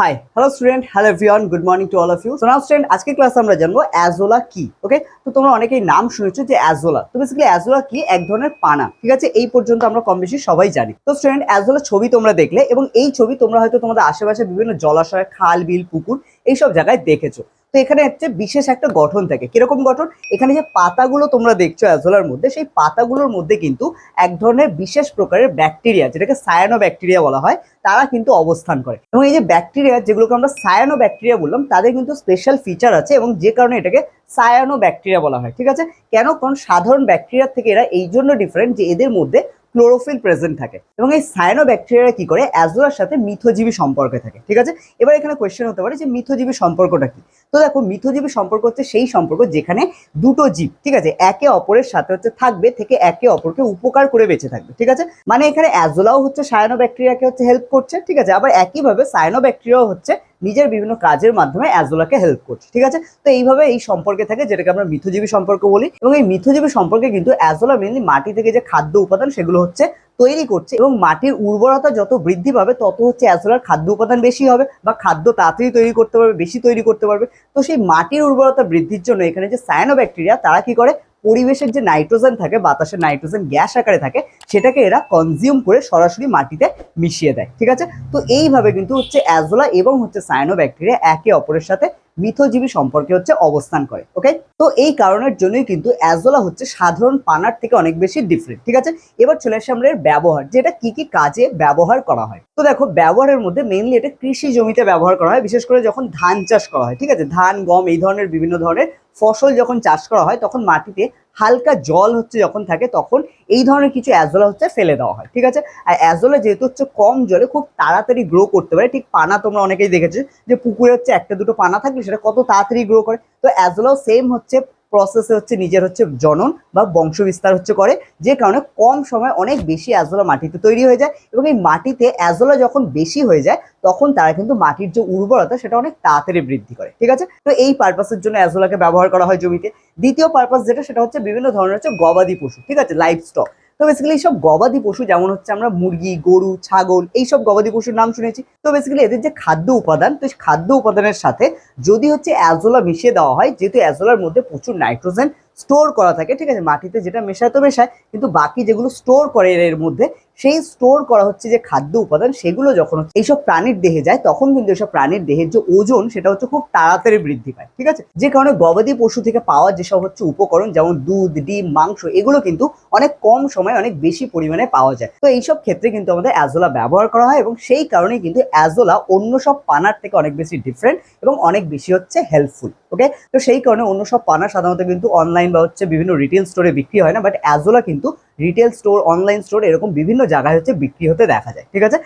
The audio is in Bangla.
Hi hello student hello everyone good morning to all of you সোনা স্টুডেন্ট আজকে ক্লাসে আমরা জানব অ্যাজোলা কি? ওকে তো তোমরা অনেকেই নাম শুনেছো যে অ্যাজোলা তো বেসিক্যালি অ্যাজোলা কি? এক ধরনের পানা। ঠিক আছে? এই পর্যন্ত আমরা কম বেশি সবাই জানি। তো স্টুডেন্ট অ্যাজোলা ছবি তোমরা দেখলে এবং এই ছবি তোমরা হয়তো তোমাদের আশেপাশে বিভিন্ন জলাশয়, খাল, বিল, পুকুর, এইসব জায়গায় দেখেছ। এখানে হচ্ছে বিশেষ একটা গঠন থাকে। কীরকম গঠন? এখানে যে পাতাগুলো তোমরা দেখছ অ্যাজোলার মধ্যে, সেই পাতাগুলোর মধ্যে কিন্তু এক ধরনের বিশেষ প্রকারের ব্যাকটেরিয়া যেটাকে সায়ানো ব্যাকটেরিয়া বলা হয়, তারা কিন্তু অবস্থান করে। এবং এই যে ব্যাকটেরিয়া যেগুলোকে আমরা সায়ানো ব্যাকটেরিয়া বললাম, তাদের কিন্তু স্পেশাল ফিচার আছে এবং যে কারণে এটাকে সায়ানো ব্যাকটেরিয়া বলা হয়, ঠিক আছে? কেন? কারণ সাধারণ ব্যাকটেরিয়া থেকে এরা এই জন্য ডিফারেন্ট যে এদের মধ্যে ক্লোরোফিল প্রেজেন্ট থাকে। এবং এই সায়ানো ব্যাকটেরিয়া কি করে? অ্যাজোলার সাথে মিথোজীবী সম্পর্কে থাকে। ঠিক আছে? এবার এখানে কোয়েশ্চেন হতে পারে যে মিথোজীবী সম্পর্কটা কি? তো দেখো, মিথোজীবী সম্পর্ক হচ্ছে সেই সম্পর্ক যেখানে দুটো জীব, ঠিক আছে? একে অপরের সাথে হচ্ছে থাকবে, থেকে একে অপরকে উপকার করে বেঁচে থাকবে, ঠিক আছে? মানে এখানে অ্যাজোলাও হচ্ছে সায়ানো ব্যাকটেরিয়াকে হচ্ছে হেল্প করছে, ঠিক আছে? আবার একইভাবে সায়ানো ব্যাকটেরিয়াও হচ্ছে নিজের বিভিন্ন কাজের মাধ্যমে অ্যাজোলাকে হেল্প করছে, ঠিক আছে? তো এইভাবে এই সম্পর্কে থাকে, যেটাকে আমরা মিথোজীবী সম্পর্ক বলি। এবং এই মিথোজীবী সম্পর্কে কিন্তু অ্যাজোলা মেনলি মাটি থেকে যে খাদ্য উপাদান, সেগুলো হচ্ছে তৈরি করছে। এবং মাটির উর্বরতা যত বৃদ্ধি পাবে, তত হচ্ছে অ্যাজোলার খাদ্য উপাদান বেশি হবে বা খাদ্য তাড়াতাড়ি তৈরি করতে পারবে, বেশি তৈরি করতে পারবে। তো সেই মাটির উর্বরতা বৃদ্ধির জন্য এখানে যে সায়ানো ব্যাকটেরিয়া তারা কি করে? পরিবেশের যে নাইট্রোজেন থাকে, বাতাসের নাইট্রোজেন, গ্যাস আকারে থাকে, সেটাকে এরা কনজিউম করে সরাসরি মাটিতে মিশিয়ে দেয়, ঠিক আছে? তো এইভাবে কিন্তু হচ্ছে অ্যাজোলা এবং হচ্ছে সায়ানো ব্যাকটেরিয়া একে অপরের সাথে মিথজীবী সম্পর্কে হচ্ছে অবস্থান করে ওকে তো এই কারণের জন্যই কিন্তু অ্যাজোলা হচ্ছে সাধারণ পানার থেকে অনেক বেশি ডিফারেন্ট ঠিক আছে? এবার চলে আসে আমরা এর ব্যবহার যেটা কি কি কাজে ব্যবহার করা হয়। তো দেখো, ব্যবহারের মধ্যে মেইনলি এটা কৃষি জমিতে ব্যবহার করা হয়, বিশেষ করে যখন ধান চাষ করা হয়, ঠিক আছে? ধান, গম এই ধরনের বিভিন্ন ধরনের ফসল যখন চাষ করা হয়, তখন মাটিতে হালকা জল হচ্ছে যখন থাকে, তখন এই ধরনের কিছু অ্যাজোলা হচ্ছে ফেলে দেওয়া হয়, ঠিক আছে? আর অ্যাজোলা যেহেতু হচ্ছে কম জলে খুব তাড়াতাড়ি গ্রো করতে পারে, ঠিক পানা তোমরা অনেকেই দেখেছ যে পুকুরে হচ্ছে একটা দুটো পানা থাকলে সেটা কত তাড়াতাড়ি গ্রো করে, তো অ্যাজোলাও সেম হচ্ছে প্রসেসে হচ্ছে নিজের হচ্ছে জনন বা বংশ বিস্তার হচ্ছে করে, যে কারণে কম সময় অনেক বেশি অ্যাজোলা মাটিতে তৈরি হয়ে যায় এবং এই মাটিতে অ্যাজোলা যখন বেশি হয়ে যায়, তখন তারা কিন্তু মাটির যে উর্বরতা সেটা অনেক তাড়াতাড়ি বৃদ্ধি করে, ঠিক আছে? তো এই পারপাসের জন্য অ্যাজোলাকে ব্যবহার করা হয় জমিতে। দ্বিতীয় পারপাস যেটা, সেটা হচ্ছে বিভিন্ন ধরনের হচ্ছে গবাদি পশু, ঠিক আছে? লাইফ স্টক তো বেসিক্যালি এইসব গবাদি পশু, যেমন হচ্ছে আমরা মুরগি, গরু, ছাগল, এইসব গবাদি পশুর নাম শুনেছি। তো বেসিক্যালি এদের যে খাদ্য উপাদান, তো খাদ্য উপাদানের সাথে যদি হচ্ছে অ্যাজোলা মিশিয়ে দেওয়া হয়, যেহেতু অ্যাজোলার মধ্যে প্রচুর নাইট্রোজেন স্টোর করা থাকে, ঠিক আছে, মাটিতে যেটা মেশায় তো মেশায়, কিন্তু বাকি যেগুলো স্টোর করে এর মধ্যে সেই স্টোর করা হচ্ছে যে খাদ্য উপাদান, সেগুলো যখন এইসব প্রাণীর দেহে যায়, তখন কিন্তু এইসব প্রাণীর দেহের যে ওজন, সেটা হচ্ছে খুব তাড়াতাড়ি বৃদ্ধি পায়, ঠিক আছে? যে কারণে গবাদি পশু থেকে পাওয়া যেসব হচ্ছে উপকরণ, যেমন দুধ, ডিম, মাংস, এগুলো কিন্তু অনেক কম সময়ে অনেক বেশি পরিমাণে পাওয়া যায়। তো এইসব ক্ষেত্রে কিন্তু আমাদের অ্যাজোলা ব্যবহার করা হয় এবং সেই কারণে কিন্তু অ্যাজোলা অন্য সব পানার থেকে অনেক বেশি ডিফারেন্ট এবং অনেক বেশি হচ্ছে হেল্পফুল ওকে তো সেই কারণে অন্য সব পানা সাধারণত কিন্তু অনলাইন বা হচ্ছে বিভিন্ন রিটেল স্টোরে বিক্রি হয় না বাট অ্যাজোলা কিন্তু রিটেল স্টোর অনলাইন স্টোর এরকম বিভিন্ন জায়গায় হচ্ছে বিক্রি হতে দেখা যায় ঠিক আছে?